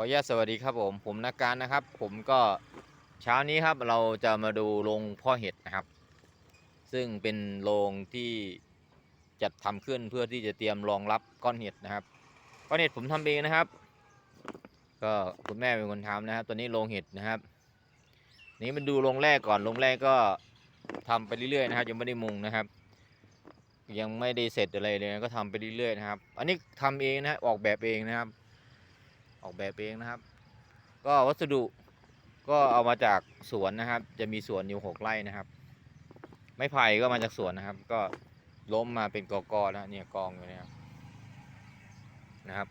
ออนุญาตสวัสดีครับผมผมนักการนะครับ ผมก็เช้านี้ครับเราจะมาดูโรงพ่อเห็ดนะครับ ซึ่งเป็นโรงที่จัดทำขึ้นเพื่อที่จะเตรียมรองรับก้อนเห็ดนะครับ ก้อนเห็ดผมทำเองนะครับ ก็คุณแม่เป็นคนทำนะครับตัวนี้โรงเห็ดนะครับ นี้มันดูโรงแรกก่อนโรงแรกก็ทำไปเรื่อยๆนะครับยังไม่ได้มุงนะครับ ยังไม่ได้เสร็จอะไรเลยก็ทำไปเรื่อยๆนะครับ อันนี้ทำเองนะออกแบบเองนะครับ ออกแบบเองนะครับ ก็วัสดุก็เอามาจากสวนนะครับ จะมีสวนอยู่หกไร่นะครับ ไม้ไผ่ก็มาจากสวนนะครับ ก็ล้มมาเป็นกอกๆนะเนี่ยกองอยู่นี่ยครับนะครับ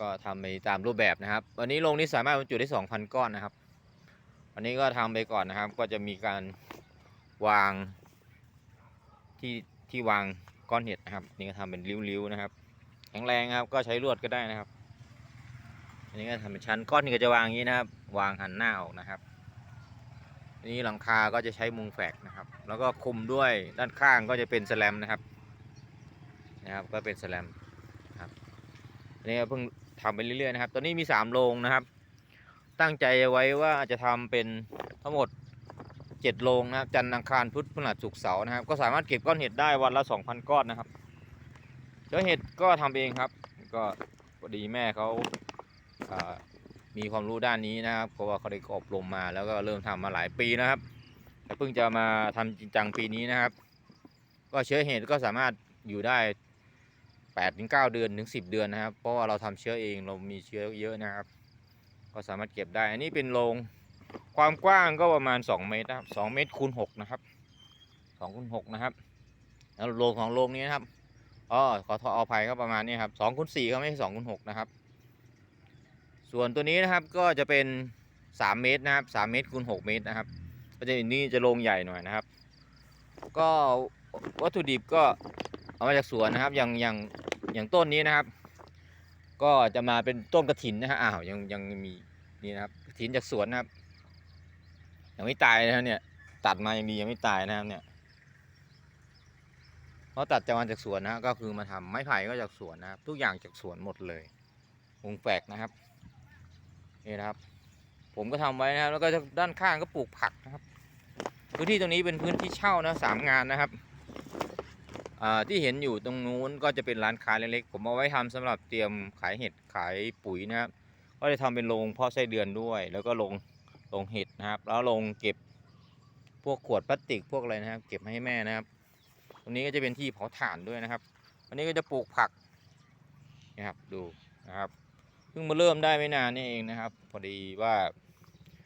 ก็ทำไปตามรูปแบบนะครับ วันนี้โรงนี้สามารถบรรจุได้สองพันก้อนนะครับ วันนี้ก็ทำไปก่อนนะครับ ก็จะมีการวางที่ที่วางก้อนเห็ดนะครับ นี่ก็ทำเป็นริ้วๆนะครับ แข็งแรงครับ ก็ใช้ลวดก็ได้นะครับ นนี้ก็ทำเป็นชั้นก้อนนี่ก็จะวางอย่างนี้นะครับ วางหันหน้าออกนะครับอันนี้หลังคาก็จะใช้มุงแฝกนะครับ แล้วก็คุมด้วยด้านข้างก็จะเป็นแสแลมนะครับนะครับ ก็เป็นแสแลมครับอันนี้เพิ่งทำไปเรื่อยๆนะครับ ตอนนี้มีสามโรงนะครับ ตั้งใจไว้ว่าจะทำเป็นทั้งหมดเจ็ดโรงนะครับ จันทร์อังคารพุธพฤหัสศุกร์เสาร์นะครับ ก็สามารถเก็บก้อนเห็ดได้วันละสองพันก้อนนะครับเชื้อเห็ดก็ทำเองครับ ก็พอดีแม่เขา มีความรู้ด้านนี้นะครับเพราะว่าเขาได้อบรมมาแล้วก็เริ่มทำมาหลายปีนะครับแต่เพิ่งจะมาทำจริงจังปีนี้นะครับ ก็เชื้อเห็ดก็สามารถอยู่ได้8ปดถึงเเดือนถึง 10 เดือนนะครับ เพราะว่าเราทำเชื้อเองเรามีเชื้อเยอะนะครับ ก็สามารถเก็บได้ อันนี้เป็นโรงความกว้างก็ประมาณ 2 เมตรนะครับ2เมตรคูณ6นะครับ2คูณ6นะครับแล้วโรงของโรงนี้นะครับอ๋อขอขออภัยครับประมาณนี้ครับ2คูณ4ก็ไม่ใช่2คูณ6นะครับ ส่วนตัวนี้นะครับก็จะเป็น3เมตรนะครับ3เมตรคูณ6เมตรนะครับ ก็จะนี่จะโรงใหญ่หน่อยนะครับ ก็วัตถุดิบก็เอามาจากสวนนะครับ อย่างอย่างอย่างต้นนี้นะครับ ก็จะมาเป็นต้นกระถินนะฮะอ้าวยังยังมีนี่นะครับกระถินจากสวนนะครับยังไม่ตายนะครับเนี่ยตัดมายังดียังไม่ตายนะครับเนี่ยเพราะตัดจากมาจากสวนนะก็คือมาทำไม้ไผ่ก็จากสวนนะครับ ทุกอย่างจากสวนหมดเลยวงแฝกนะครับ นี่นะครับ ผมก็ทำไว้นะครับ แล้วก็ด้านข้างก็ปลูกผักนะครับ พื้นที่ตรงนี้เป็นพื้นที่เช่านะสามงานนะครับที่เห็นอยู่ตรงนู้นก็จะเป็นร้านค้าเล็กๆ ผมเอาไว้ทำสำหรับเตรียมขายเห็ดขายปุ๋ยนะครับ ก็จะทำเป็นโรงเพาะไส้เดือนด้วย แล้วก็โรงโรงเห็ดนะครับ แล้วโรงเก็บพวกขวดพลาสติกพวกอะไรนะครับ เก็บให้แม่นะครับ ตรงนี้ก็จะเป็นที่เผาถ่านด้วยนะครับ อันนี้ก็จะปลูกผักนะครับดูนะครับ พิ่งมาเริ่มได้ไม่นานนี่เองนะครับ พอดีว่า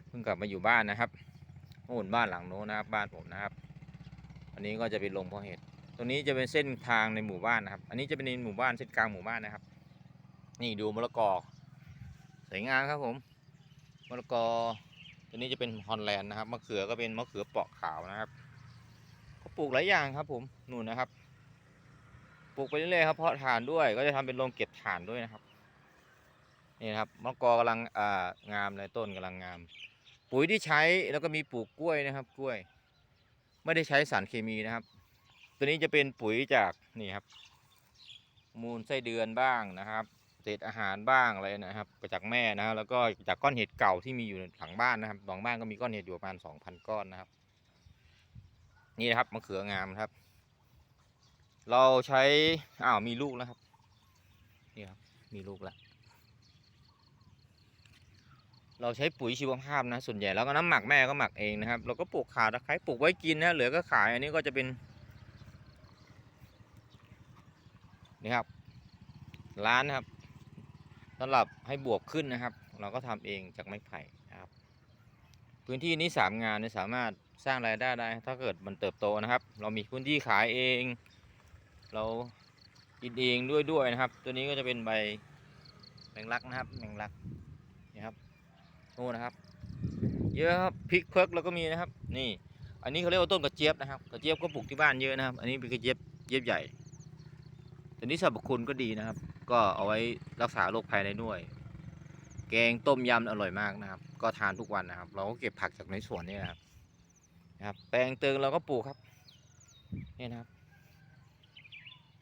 เพิ่งกลับมาอยู่บ้านนะครับโน่นบ้านหลังโน้นนะครับ บ้านผมนะครับ อันนี้ก็จะเป็นโรงเพาะเห็ดตรงนี้จะเป็นเส้นทางในหมู่บ้านนะครับ อันนี้จะเป็นในหมู่บ้านเส้นกลางหมู่บ้านนะครับ นี่ดูมะละกอสวยงามครับผมมะละกอตัวนี้จะเป็นฮอลแลนด์นะครับมะเขือก็เป็นมะเขือเปาะขาวนะครับก็ปลูกหลายอย่างครับ ผมนู่นนะครับ ปลูกไปเรื่อยๆครับเพาะถ่านด้วยก็จะทำเป็นโรงเก็บถ่านด้วยนะครับ นี่นะครับมะกอกำลังอ่างามเลยต้นกำลังงาม ปุ๋ยที่ใช้แล้วก็มีปลูกกล้วยนะครับ กล้วย ไม่ได้ใช้สารเคมีนะครับ ตัวนี้จะเป็นปุ๋ยจากนี่ครับ มูลไส้เดือนบ้างนะครับเศษอาหารบ้างอะไรนะครับจากแม่นะแล้วก็จากก้อนเห็ดเก่าที่มีอยู่หลังบ้านนะครับหลังบ้านก็มีก้อนเห็ดอยู่ประมาณสองพันก้อนนะครับ นี่นะครับมะเขืองามครับ เราใช้อ้าวมีลูกแล้วครับนี่ครับมีลูกแล้ว เราใช้ปุ๋ยชีวภาพนะส่วนใหญ่แล้วก็น้ำหมักแม่ก็หมักเองนะครับ เราก็ปลูกขาตะไคร้ปลูกไว้กินนะเหลือก็ขายอันนี้ก็จะเป็นนี่ครับ ร้านนะครับสำหรับให้บวบขึ้นนะครับ เราก็ทำเองจากไม้ไผ่นะครับ พื้นที่นี้สามงานเนี่ยสามารถสร้างรายได้ได้ ถ้าเกิดมันเติบโตนะครับ เรามีพื้นที่ขายเอง เรากินเองด้วยด้วยนะครับ ตัวนี้ก็จะเป็นใบแมงลักนะครับแมงลักนี่ครับ โน่นนะครับ เยอะครับพริกเพิกเราก็มีนะครับ นี่ อันนี้เขาเรียกว่าต้นกระเจี๊ยบนะครับกระเจี๊ยบก็ปลูกที่บ้านเยอะนะครับ อันนี้เป็นกระเจี๊ยบเจี๊ยบใหญ่แต่นี้สรรพคุณก็ดีนะครับ ก็เอาไว้รักษาโรคภัยได้ด้วย แกงต้มยำอร่อยมากนะครับ ก็ทานทุกวันนะครับ เราก็เก็บผักจากในสวนนี่นะครับนะครับ แปลงเติงเราก็ปลูกครับนี่นะครับ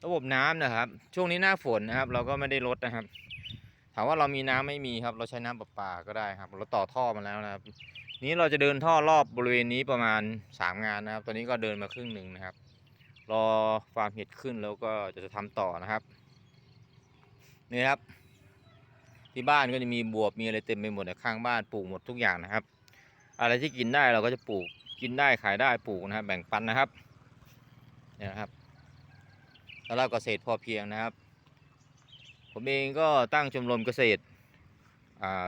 ระบบน้ำนะครับ ช่วงนี้หน้าฝนนะครับ เราก็ไม่ได้ลดนะครับามว่าเรามีน้ำไม่มีครับ เราใช้น้ำประปาก็ได้ครับ เราต่อท่อมาแล้วนะครับ นี้เราจะเดินท่อรอบบริเวณนี้ประมาณสามงานนะครับ ตอนนี้ก็เดินมาครึ่งหนึ่งนะครับ รอฟาร์มเห็ดขึ้นแล้วก็จะทำต่อนะครับ นี่ครับ ที่บ้านก็จะมีบวบมีอะไรเต็มไปหมดนะข้างบ้านปลูกหมดทุกอย่างนะครับ อะไรที่กินได้เราก็จะปลูกกินได้ขายได้ปลูกนะครับ แบ่งปันนะครับเนี่ยนะครับแล้วเราเกษตรพอเพียงนะครับ ผมเองก็ตั้งชมรมเกษตร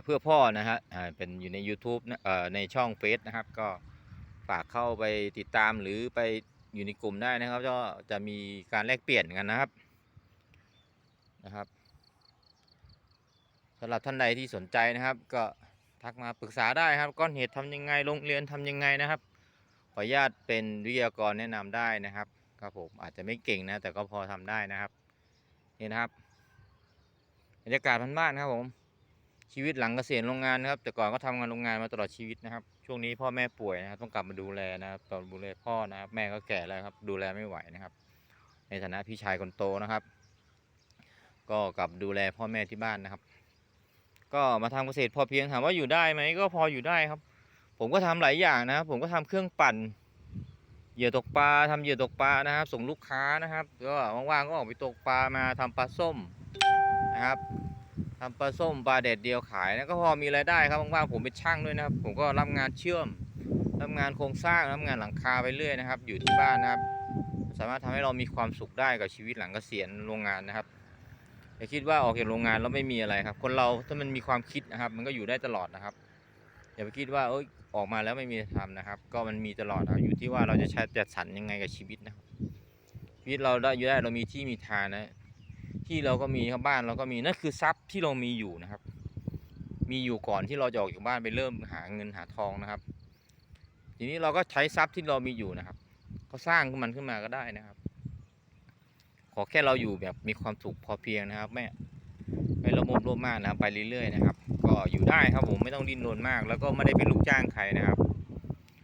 เพื่อพ่อนะฮะเป็นอยู่ใน YouTube นะในช่องเฟซนะครับ ก็ฝากเข้าไปติดตามหรือไปอยู่ในกลุ่มได้นะครับ ก็จะมีการแลกเปลี่ยนกันนะครับนะครับสำหรับท่านใดที่สนใจนะครับ ก็ทักมาปรึกษาได้ครับก้อนเห็ดทำยังไงโรงเรียนทำยังไงนะครับขออนุญาตเป็นวิทยากรแนะนำได้นะครับครับผมอาจจะไม่เก่งนะแต่ก็พอทำได้นะครับนี่นะครับ รรยากาศบ้านๆครับผม ชีวิตหลังเกษียณโรงงานนะครับ แต่ก่อนก็ทำงานโรงงานมาตลอดชีวิตนะครับ ช่วงนี้พ่อแม่ป่วยนะครับ ต้องกลับมาดูแลนะครับตอนดูแลพ่อนะครับ แม่ก็แก่แล้วครับ ดูแลไม่ไหวนะครับ ในฐานะพี่ชายคนโตนะครับ ก็กลับดูแลพ่อแม่ที่บ้านนะครับ ก็มาทำเกษตรพอเพียงถามว่าอยู่ได้ไหมก็พออยู่ได้ครับ ผมก็ทำหลายอย่างนะครับ ผมก็ทำเครื่องปั่นเหยื่อตกปลาทำเหยื่อตกปลานะครับ ส่งลูกค้านะครับ ก็ว่างๆก็ออกไปตกปลามาทำปลาส้ม นะครับทำปลาส้มปลาแดดเดียวขายนะก็พอมีรายได้ครับว่างๆผมเป็นช่างด้วยนะครับ ผมก็รับงานเชื่อมรับงานโครงสร้างรับงานหลังคาไปเรื่อยนะครับ อยู่ที่บ้านนะครับ สามารถทำให้เรามีความสุขได้กับชีวิตหลังเกษียณโรงงานนะครับอย่าคิดว่าออกจากโรงงานแล้วไม่มีอะไรครับ คนเราถ้ามันมีความคิดนะครับ มันก็อยู่ได้ตลอดนะครับอย่าไปคิดว่าเอ้ยออกมาแล้วไม่มีทำนะครับ ก็มันมีตลอดอยู่ที่ว่าเราจะใช้จัดสรรยังไงกับชีวิตนะครับชีวิตเราได้อยู่ได้เรามีที่มีทางนะ ที่เราก็มีครับบ้านเราก็มีนั่นคือทรัพย์ที่เรามีอยู่นะครับ มีอยู่ก่อนที่เราจะออกจากบ้านไปเริ่มหาเงินหาทองนะครับ ทีนี้เราก็ใช้ทรัพย์ที่เรามีอยู่นะครับ ก็สร้างมันขึ้นมาก็ได้นะครับ ขอแค่เราอยู่แบบมีความสุขพอเพียงนะครับไม่ไม่ระมมโลภมากนะครับ ไปเรื่อยๆนะครับ ก็อยู่ได้ครับผมไม่ต้องดิ้นรนมาก แล้วก็ไม่ได้เป็นลูกจ้างใครนะครับ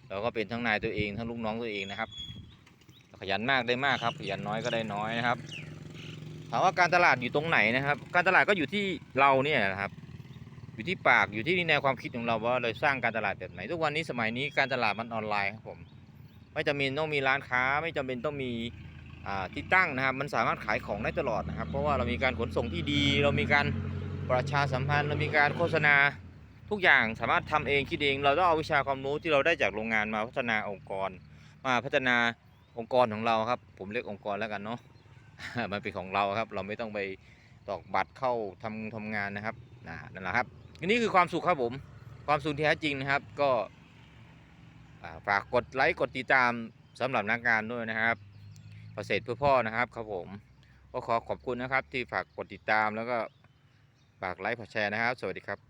เราก็เป็นทั้งนายตัวเองทั้งลูกน้องตัวเองนะครับ ขยันมากได้มากครับ ขยันน้อยก็ได้น้อยนะครับ ถามว่าการตลาดอยู่ตรงไหนนะครับ การตลาดก็อยู่ที่เราเนี่ยนะครับ อยู่ที่ปากอยู่ที่แนวความคิดของเราว่าเราสร้างการตลาดแบบไหน ทุกวันนี้สมัยนี้การตลาดมันออนไลน์ครับผมไม่จำเป็นต้องมีร้านค้า ไม่จำเป็นต้องมีที่ตั้งนะครับ มันสามารถขายของได้ตลอดนะครับ เพราะว่าเรามีการขนส่งที่ดี เรามีการประชาสัมพันธ์เรามีการโฆษณาทุกอย่างสามารถทำเองคิดเอง เราต้องเอาวิชาความรู้ที่เราได้จากโรงงานมาพัฒนาองค์กร มาพัฒนาองค์กรของเราครับ ผมเรียกองค์กรแล้วกันเนาะ มันเป็นของเราครับ เราไม่ต้องไปตอกบัตรเข้าทำทำงานนะครับนั่นแหละครับอันนี้คือความสุขครับผมความสุขที่แท้จริงนะครับ ก็ฝากกดไลค์กดติดตามสำหรับนักงานด้วยนะครับเกษตรเพื่อพ่อนะครับครับผมก็ขอขอบคุณนะครับที่ฝากกดติดตามแล้วก็ฝากไลค์ฝากแชร์นะครับ สวัสดีครับ